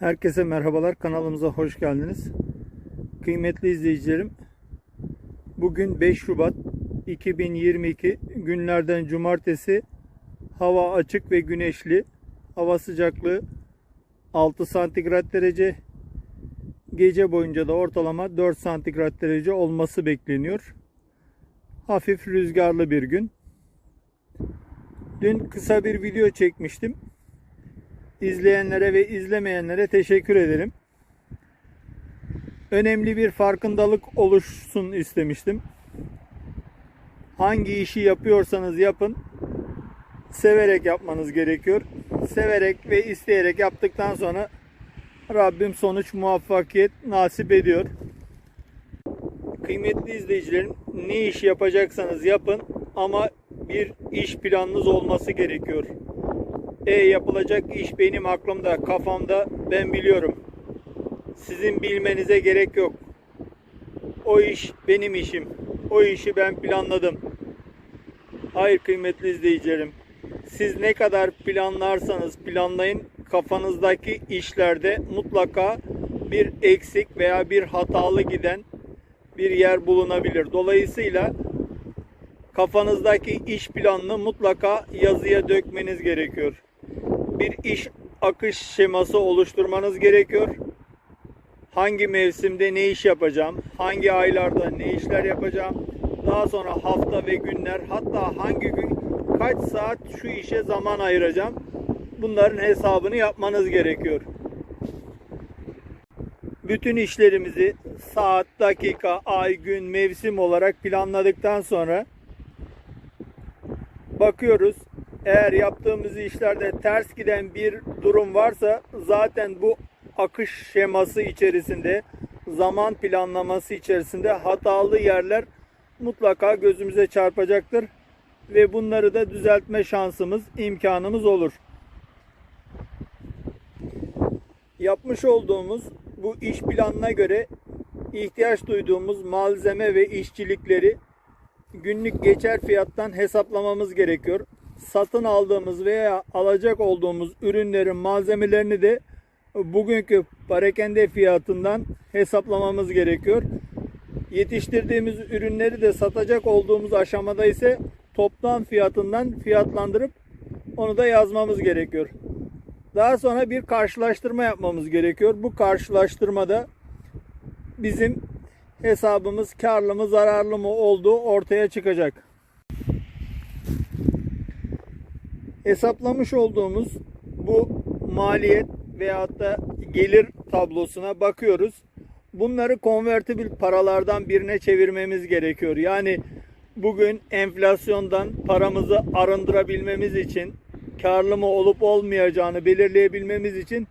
Herkese merhabalar. Kanalımıza hoş geldiniz. Kıymetli izleyicilerim, bugün 5 Şubat 2022 günlerden cumartesi. Hava açık ve güneşli. Hava sıcaklığı 6 santigrat derece. Gece boyunca da ortalama 4 santigrat derece olması bekleniyor. Hafif rüzgarlı bir gün. Dün kısa bir video çekmiştim. İzleyenlere ve izlemeyenlere teşekkür ederim. Önemli bir farkındalık oluşsun istemiştim. Hangi işi yapıyorsanız yapın, severek yapmanız gerekiyor. Severek ve isteyerek yaptıktan sonra Rabbim sonuç muvaffakiyet nasip ediyor. Kıymetli izleyicilerim, ne iş yapacaksanız yapın ama bir iş planınız olması gerekiyor. E yapılacak iş benim aklımda, kafamda ben biliyorum. Sizin bilmenize gerek yok. O iş benim işim. O işi ben planladım. Hayır kıymetli izleyicilerim. Siz ne kadar planlarsanız planlayın kafanızdaki işlerde mutlaka bir eksik veya bir hatalı giden bir yer bulunabilir. Dolayısıyla kafanızdaki iş planını mutlaka yazıya dökmeniz gerekiyor. Bir iş akış şeması oluşturmanız gerekiyor. Hangi mevsimde ne iş yapacağım, hangi aylarda ne işler yapacağım, daha sonra hafta ve günler, hatta hangi gün kaç saat şu işe zaman ayıracağım. Bunların hesabını yapmanız gerekiyor. Bütün işlerimizi saat, dakika, ay, gün, mevsim olarak planladıktan sonra bakıyoruz. Eğer yaptığımız işlerde ters giden bir durum varsa zaten bu akış şeması içerisinde, zaman planlaması içerisinde hatalı yerler mutlaka gözümüze çarpacaktır ve bunları da düzeltme şansımız, imkanımız olur. Yapmış olduğumuz bu iş planına göre ihtiyaç duyduğumuz malzeme ve işçilikleri günlük geçer fiyattan hesaplamamız gerekiyor. Satın aldığımız veya alacak olduğumuz ürünlerin malzemelerini de bugünkü parakende fiyatından hesaplamamız gerekiyor. Yetiştirdiğimiz ürünleri de satacak olduğumuz aşamada ise toplam fiyatından fiyatlandırıp onu da yazmamız gerekiyor. Daha sonra bir karşılaştırma yapmamız gerekiyor. Bu karşılaştırmada bizim hesabımız karlı mı zararlı mı olduğu ortaya çıkacak. Hesaplamış olduğumuz bu maliyet veyahut da gelir tablosuna bakıyoruz. Bunları konvertibil paralardan birine çevirmemiz gerekiyor. Yani bugün enflasyondan paramızı arındırabilmemiz için karlı mı olup olmayacağını belirleyebilmemiz için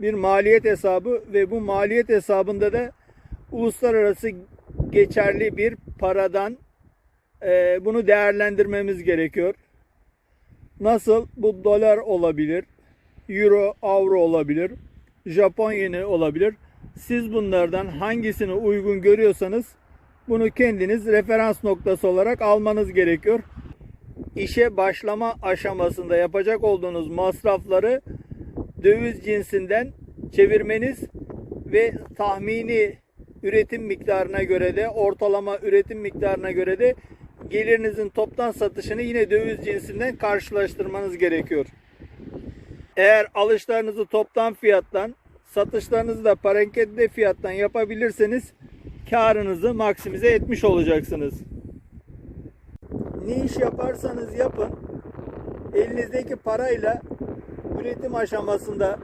bir maliyet hesabı ve bu maliyet hesabında da uluslararası geçerli bir paradan e, bunu değerlendirmemiz gerekiyor. Nasıl? Bu dolar olabilir, euro, avro olabilir, Japon yeni olabilir. Siz bunlardan hangisini uygun görüyorsanız bunu kendiniz referans noktası olarak almanız gerekiyor. İşe başlama aşamasında yapacak olduğunuz masrafları döviz cinsinden çevirmeniz ve tahmini üretim miktarına göre de ortalama üretim miktarına göre de gelirinizin toptan satışını yine döviz cinsinden karşılaştırmanız gerekiyor. Eğer alışlarınızı toptan fiyattan, satışlarınızı da parakende fiyattan yapabilirseniz karınızı maksimize etmiş olacaksınız. Ne iş yaparsanız yapın, elinizdeki parayla üretim aşamasında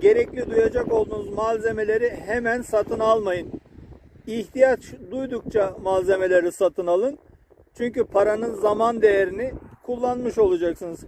gerekli duyacak olduğunuz malzemeleri hemen satın almayın. İhtiyaç duydukça malzemeleri satın alın. Çünkü paranın zaman değerini kullanmış olacaksınız.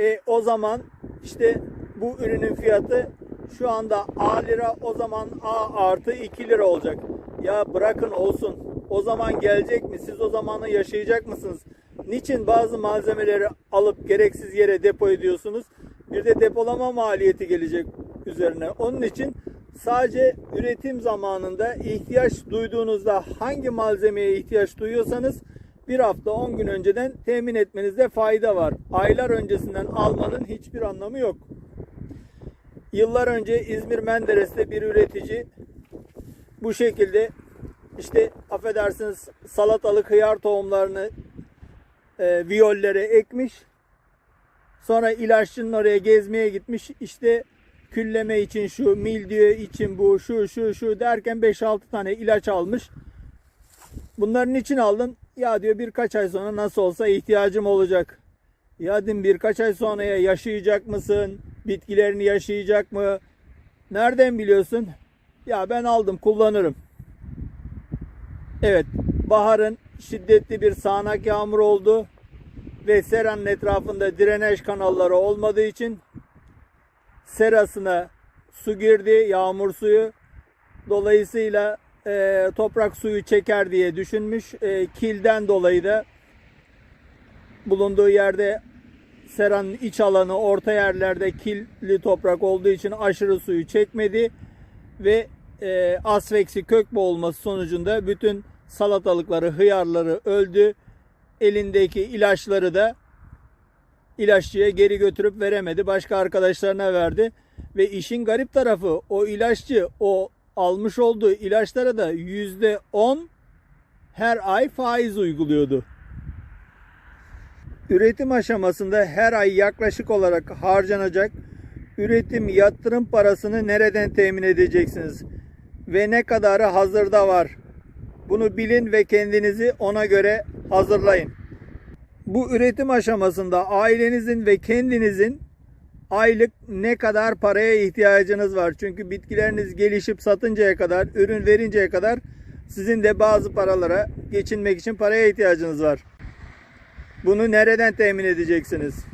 E o zaman işte bu ürünün fiyatı şu anda A lira o zaman A artı 2 lira olacak. Ya bırakın olsun. O zaman gelecek mi? Siz o zamanı yaşayacak mısınız? Niçin bazı malzemeleri alıp gereksiz yere depo ediyorsunuz? Bir de depolama maliyeti gelecek üzerine. Onun için sadece üretim zamanında ihtiyaç duyduğunuzda hangi malzemeye ihtiyaç duyuyorsanız bir hafta 10 gün önceden temin etmenizde fayda var. Aylar öncesinden almanın hiçbir anlamı yok. Yıllar önce İzmir Menderes'te bir üretici bu şekilde işte affedersiniz salatalık hıyar tohumlarını e, viyollere ekmiş. Sonra ilaççının oraya gezmeye gitmiş. İşte külleme için şu, mildiyo için bu, şu, şu, şu derken 5-6 tane ilaç almış. Bunların için aldın. Ya diyor birkaç ay sonra nasıl olsa ihtiyacım olacak. Ya dedim birkaç ay sonraya yaşayacak mısın? Bitkilerini yaşayacak mı? Nereden biliyorsun? Ya ben aldım kullanırım. Evet baharın şiddetli bir sağanak yağmur oldu ve seranın etrafında drenaj kanalları olmadığı için serasına su girdi, yağmur suyu. Dolayısıyla e, toprak suyu çeker diye düşünmüş. E, kilden dolayı da bulunduğu yerde seranın iç alanı orta yerlerde killi toprak olduğu için aşırı suyu çekmedi ve e, asveksi kök boğulması sonucunda bütün salatalıkları, hıyarları öldü. Elindeki ilaçları da ilaççıya geri götürüp veremedi. Başka arkadaşlarına verdi. Ve işin garip tarafı o ilaççı o almış olduğu ilaçlara da yüzde on her ay faiz uyguluyordu. Üretim aşamasında her ay yaklaşık olarak harcanacak üretim yatırım parasını nereden temin edeceksiniz? Ve ne kadarı hazırda var? Bunu bilin ve kendinizi ona göre hazırlayın. Bu üretim aşamasında ailenizin ve kendinizin aylık ne kadar paraya ihtiyacınız var. Çünkü bitkileriniz gelişip satıncaya kadar, ürün verinceye kadar sizin de bazı paralara geçinmek için paraya ihtiyacınız var. Bunu nereden temin edeceksiniz?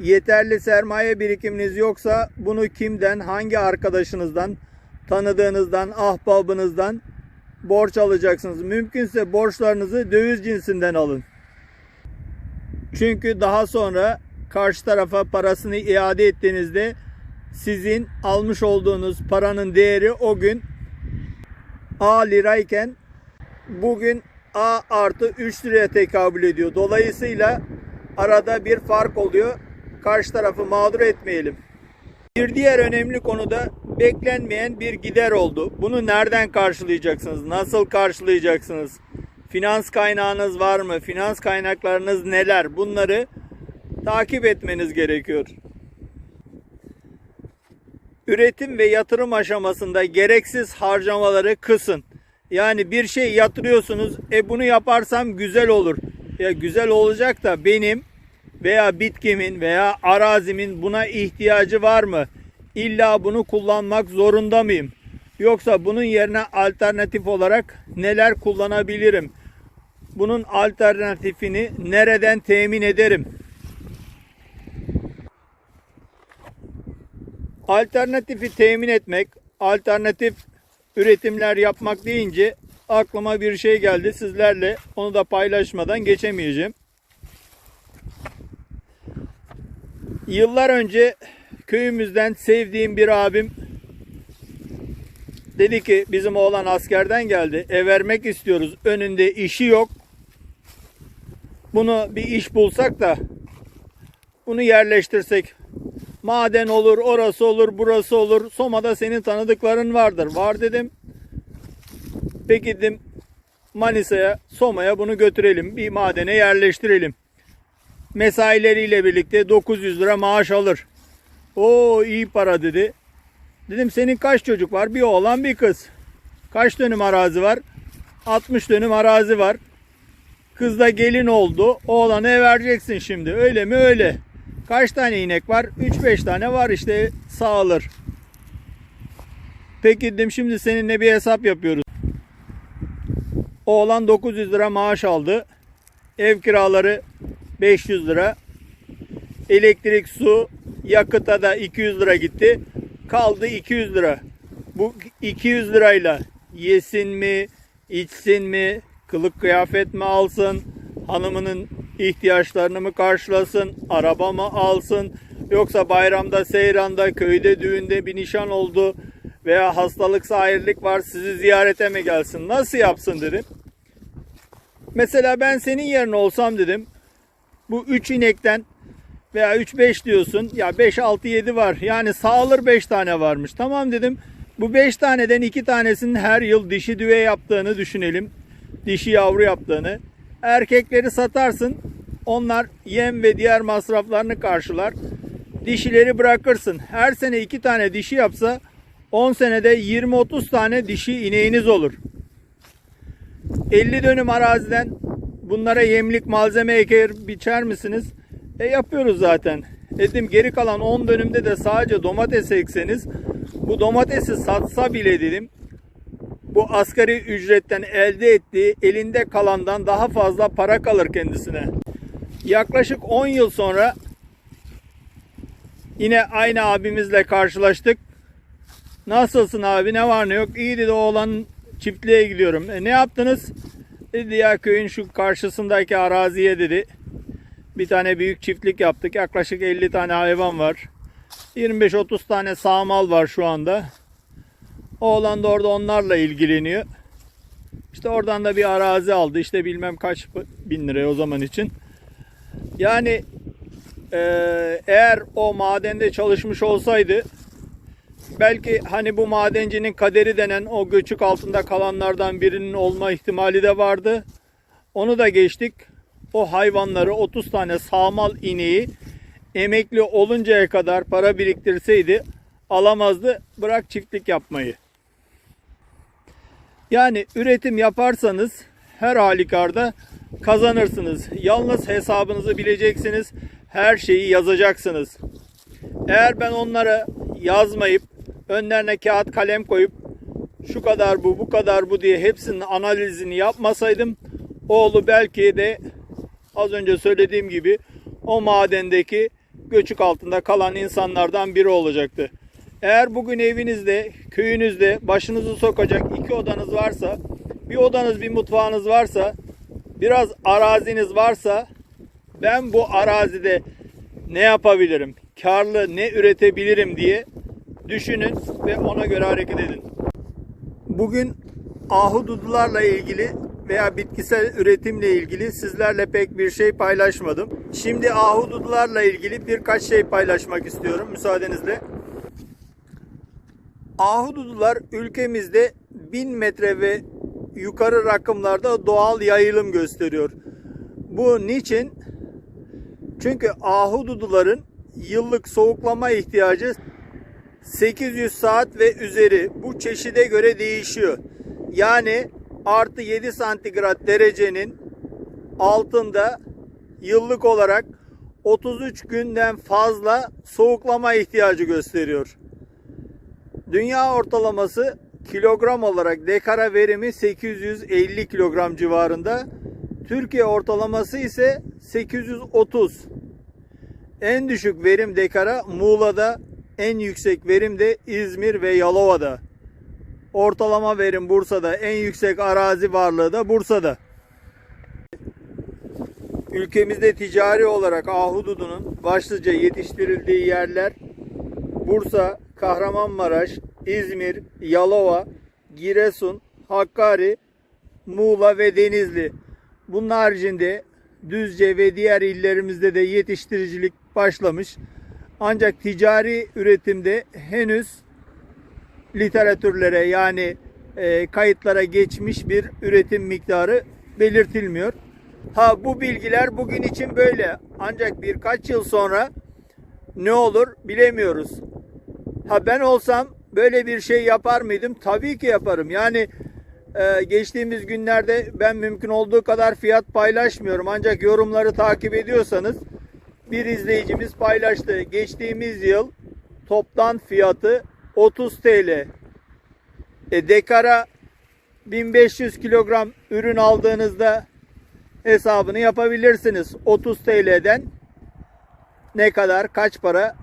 Yeterli sermaye birikiminiz yoksa bunu kimden, hangi arkadaşınızdan, tanıdığınızdan, ahbabınızdan borç alacaksınız. Mümkünse borçlarınızı döviz cinsinden alın. Çünkü daha sonra karşı tarafa parasını iade ettiğinizde sizin almış olduğunuz paranın değeri o gün A lirayken bugün A artı 3 liraya tekabül ediyor. Dolayısıyla arada bir fark oluyor. Karşı tarafı mağdur etmeyelim. Bir diğer önemli konu da beklenmeyen bir gider oldu. Bunu nereden karşılayacaksınız? Nasıl karşılayacaksınız? Finans kaynağınız var mı? Finans kaynaklarınız neler? Bunları takip etmeniz gerekiyor. Üretim ve yatırım aşamasında gereksiz harcamaları kısın. Yani bir şey yatırıyorsunuz. E bunu yaparsam güzel olur. Ya güzel olacak da benim veya bitkimin veya arazimin buna ihtiyacı var mı? İlla bunu kullanmak zorunda mıyım? Yoksa bunun yerine alternatif olarak neler kullanabilirim? Bunun alternatifini nereden temin ederim? Alternatifi temin etmek, alternatif üretimler yapmak deyince aklıma bir şey geldi. Sizlerle onu da paylaşmadan geçemeyeceğim. Yıllar önce köyümüzden sevdiğim bir abim dedi ki bizim oğlan askerden geldi. Ev vermek istiyoruz. Önünde işi yok. Bunu bir iş bulsak da bunu yerleştirsek. Maden olur, orası olur, burası olur. Soma'da senin tanıdıkların vardır. Var dedim. Peki dedim Manisa'ya, Soma'ya bunu götürelim. Bir madene yerleştirelim. Mesaileriyle birlikte 900 lira maaş alır. O iyi para dedi. Dedim senin kaç çocuk var? Bir oğlan bir kız. Kaç dönüm arazi var? 60 dönüm arazi var. Kız da gelin oldu. Oğlanı ev vereceksin şimdi. Öyle mi? Öyle. Kaç tane inek var? 3-5 tane var işte sağılır. Peki dedim şimdi seninle bir hesap yapıyoruz. Oğlan 900 lira maaş aldı. Ev kiraları 500 lira. Elektrik, su, yakıta da 200 lira gitti. Kaldı 200 lira. Bu 200 lirayla yesin mi, içsin mi, kılık kıyafet mi alsın, hanımının ihtiyaçlarını mı karşılasın, araba mı alsın, yoksa bayramda, seyranda, köyde, düğünde bir nişan oldu veya hastalıksa ayrılık var sizi ziyarete mi gelsin? Nasıl yapsın dedim. Mesela ben senin yerine olsam dedim. Bu üç inekten veya 3-5 diyorsun. Ya 5 6 7 var. Yani sağılır 5 tane varmış. Tamam dedim. Bu 5 taneden 2 tanesinin her yıl dişi düve yaptığını düşünelim. Dişi yavru yaptığını. Erkekleri satarsın. Onlar yem ve diğer masraflarını karşılar. Dişileri bırakırsın. Her sene 2 tane dişi yapsa 10 senede 20-30 tane dişi ineğiniz olur. 50 dönüm araziden bunlara yemlik malzeme eker biçer misiniz? E yapıyoruz zaten. Dedim geri kalan 10 dönümde de sadece domates ekseniz bu domatesi satsa bile dedim bu asgari ücretten elde ettiği elinde kalandan daha fazla para kalır kendisine. Yaklaşık 10 yıl sonra yine aynı abimizle karşılaştık. Nasılsın abi ne var ne yok? İyi dedi oğlan çiftliğe gidiyorum. E, ne yaptınız? Dedi ya köyün şu karşısındaki araziye dedi. Bir tane büyük çiftlik yaptık. Yaklaşık 50 tane hayvan var. 25-30 tane sağmal var şu anda. Oğlan da orada onlarla ilgileniyor. İşte oradan da bir arazi aldı. İşte bilmem kaç bin liraya o zaman için. Yani eee, eğer o madende çalışmış olsaydı belki hani bu madencinin kaderi denen o göçük altında kalanlardan birinin olma ihtimali de vardı. Onu da geçtik. O hayvanları 30 tane sağmal ineği emekli oluncaya kadar para biriktirseydi alamazdı. Bırak çiftlik yapmayı. Yani üretim yaparsanız her halükarda kazanırsınız. Yalnız hesabınızı bileceksiniz. Her şeyi yazacaksınız. Eğer ben onlara yazmayıp önlerine kağıt kalem koyup şu kadar bu bu kadar bu diye hepsinin analizini yapmasaydım oğlu belki de az önce söylediğim gibi o madendeki göçük altında kalan insanlardan biri olacaktı. Eğer bugün evinizde, köyünüzde başınızı sokacak iki odanız varsa, bir odanız bir mutfağınız varsa, biraz araziniz varsa ben bu arazide ne yapabilirim? Karlı ne üretebilirim diye düşünün ve ona göre hareket edin. Bugün ahududularla ilgili veya bitkisel üretimle ilgili sizlerle pek bir şey paylaşmadım. Şimdi ahududularla ilgili birkaç şey paylaşmak istiyorum müsaadenizle. Ahududular ülkemizde 1000 metre ve yukarı rakımlarda doğal yayılım gösteriyor. Bu niçin? Çünkü ahududuların yıllık soğuklama ihtiyacı 800 saat ve üzeri bu çeşide göre değişiyor. Yani artı 7 santigrat derecenin altında yıllık olarak 33 günden fazla soğuklama ihtiyacı gösteriyor. Dünya ortalaması kilogram olarak dekara verimi 850 kilogram civarında. Türkiye ortalaması ise 830. En düşük verim dekara Muğla'da, en yüksek verim de İzmir ve Yalova'da. Ortalama verim Bursa'da, en yüksek arazi varlığı da Bursa'da. Ülkemizde ticari olarak ahududunun başlıca yetiştirildiği yerler Bursa, Kahramanmaraş, İzmir, Yalova, Giresun, Hakkari, Muğla ve Denizli. Bunun haricinde Düzce ve diğer illerimizde de yetiştiricilik başlamış. Ancak ticari üretimde henüz literatürlere yani e, kayıtlara geçmiş bir üretim miktarı belirtilmiyor. Ha bu bilgiler bugün için böyle. Ancak birkaç yıl sonra ne olur bilemiyoruz. Ha ben olsam böyle bir şey yapar mıydım? Tabii ki yaparım. Yani e, geçtiğimiz günlerde ben mümkün olduğu kadar fiyat paylaşmıyorum. Ancak yorumları takip ediyorsanız bir izleyicimiz paylaştı. Geçtiğimiz yıl toptan fiyatı 30 TL. E, dekara 1500 kilogram ürün aldığınızda hesabını yapabilirsiniz. 30 TL'den ne kadar kaç para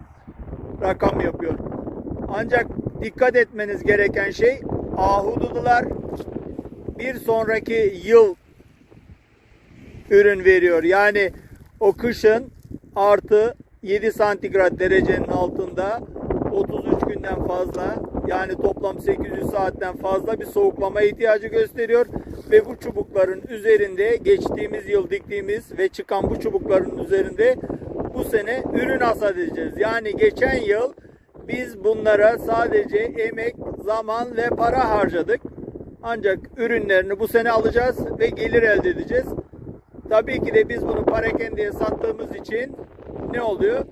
rakam yapıyor. Ancak dikkat etmeniz gereken şey ahududular bir sonraki yıl ürün veriyor. Yani o kışın artı 7 santigrat derecenin altında 33 günden fazla yani toplam 800 saatten fazla bir soğuklama ihtiyacı gösteriyor ve bu çubukların üzerinde geçtiğimiz yıl diktiğimiz ve çıkan bu çubukların üzerinde bu sene ürün hasat edeceğiz. Yani geçen yıl biz bunlara sadece emek, zaman ve para harcadık. Ancak ürünlerini bu sene alacağız ve gelir elde edeceğiz. Tabii ki de biz bunu parakendeye sattığımız için ne oluyor?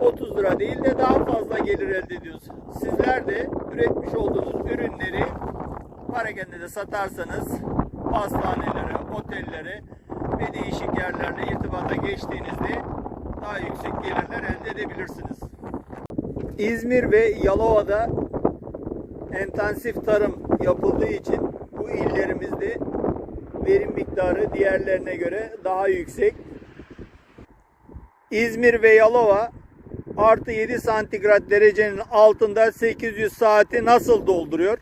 30 lira değil de daha fazla gelir elde ediyoruz. Sizler de üretmiş olduğunuz ürünleri parakendede satarsanız pastanelere, otellere ve değişik yerlerle irtibata geçtiğinizde daha yüksek gelirler elde edebilirsiniz. İzmir ve Yalova'da intensif tarım yapıldığı için bu illerimizde verim miktarı diğerlerine göre daha yüksek. İzmir ve Yalova artı 7 santigrat derecenin altında 800 saati nasıl dolduruyor?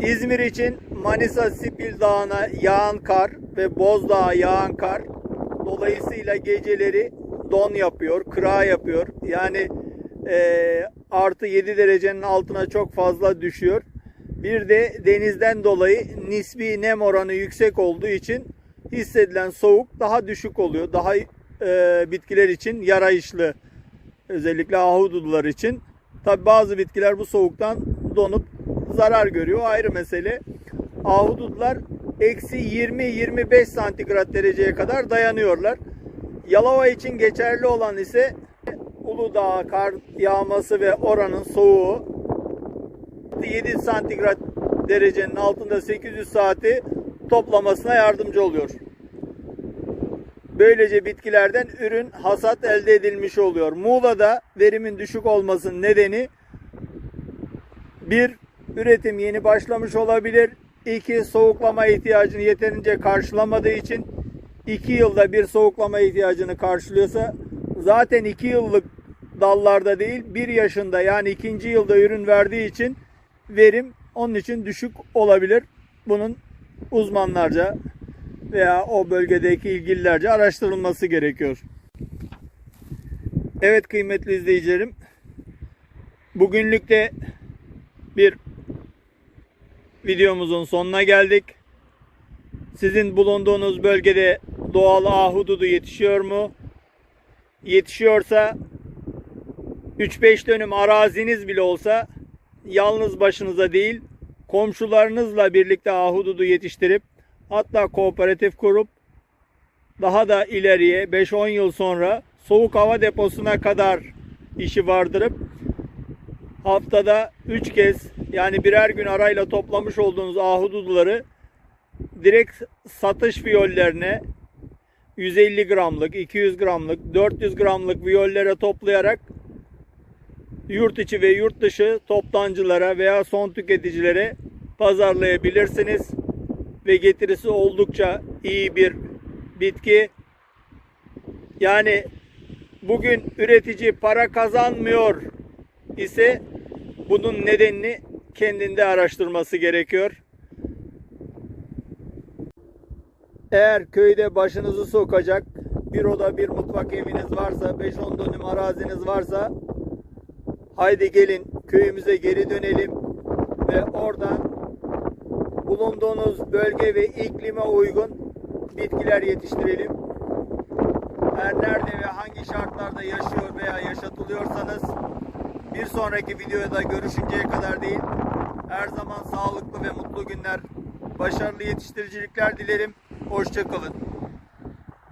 İzmir için Manisa Sipil Dağı'na yağan kar ve Bozdağ'a yağan kar dolayısıyla geceleri don yapıyor, kıra yapıyor. Yani eee, artı 7 derecenin altına çok fazla düşüyor. Bir de denizden dolayı nisbi nem oranı yüksek olduğu için hissedilen soğuk daha düşük oluyor. Daha eee, bitkiler için yarayışlı. Özellikle ahududular için. Tabi bazı bitkiler bu soğuktan donup zarar görüyor. Ayrı mesele. Ahudutlar eksi 20-25 santigrat dereceye kadar dayanıyorlar. Yalova için geçerli olan ise Uludağ kar yağması ve oranın soğuğu 7 santigrat derecenin altında 800 saati toplamasına yardımcı oluyor. Böylece bitkilerden ürün hasat elde edilmiş oluyor. Muğla'da verimin düşük olmasının nedeni bir üretim yeni başlamış olabilir. İki soğuklama ihtiyacını yeterince karşılamadığı için iki yılda bir soğuklama ihtiyacını karşılıyorsa zaten iki yıllık dallarda değil bir yaşında yani ikinci yılda ürün verdiği için verim onun için düşük olabilir. Bunun uzmanlarca veya o bölgedeki ilgililerce araştırılması gerekiyor. Evet kıymetli izleyicilerim. Bugünlük de bir videomuzun sonuna geldik. Sizin bulunduğunuz bölgede doğal ahududu yetişiyor mu? Yetişiyorsa 3-5 dönüm araziniz bile olsa yalnız başınıza değil komşularınızla birlikte ahududu yetiştirip hatta kooperatif kurup daha da ileriye 5-10 yıl sonra soğuk hava deposuna kadar işi vardırıp haftada 3 kez yani birer gün arayla toplamış olduğunuz ahududuları direkt satış fiyollerine 150 gramlık, 200 gramlık, 400 gramlık viyollere toplayarak yurt içi ve yurt dışı toptancılara veya son tüketicilere pazarlayabilirsiniz. Ve getirisi oldukça iyi bir bitki. Yani bugün üretici para kazanmıyor ise bunun nedenini kendinde araştırması gerekiyor. Eğer köyde başınızı sokacak bir oda bir mutfak eviniz varsa 5-10 dönüm araziniz varsa haydi gelin köyümüze geri dönelim ve oradan bulunduğunuz bölge ve iklime uygun bitkiler yetiştirelim. Her nerede ve hangi şartlarda yaşıyor veya yaşatılıyorsanız bir sonraki videoda görüşünceye kadar değil her zaman sağlıklı ve mutlu günler, başarılı yetiştiricilikler dilerim. Hoşçakalın.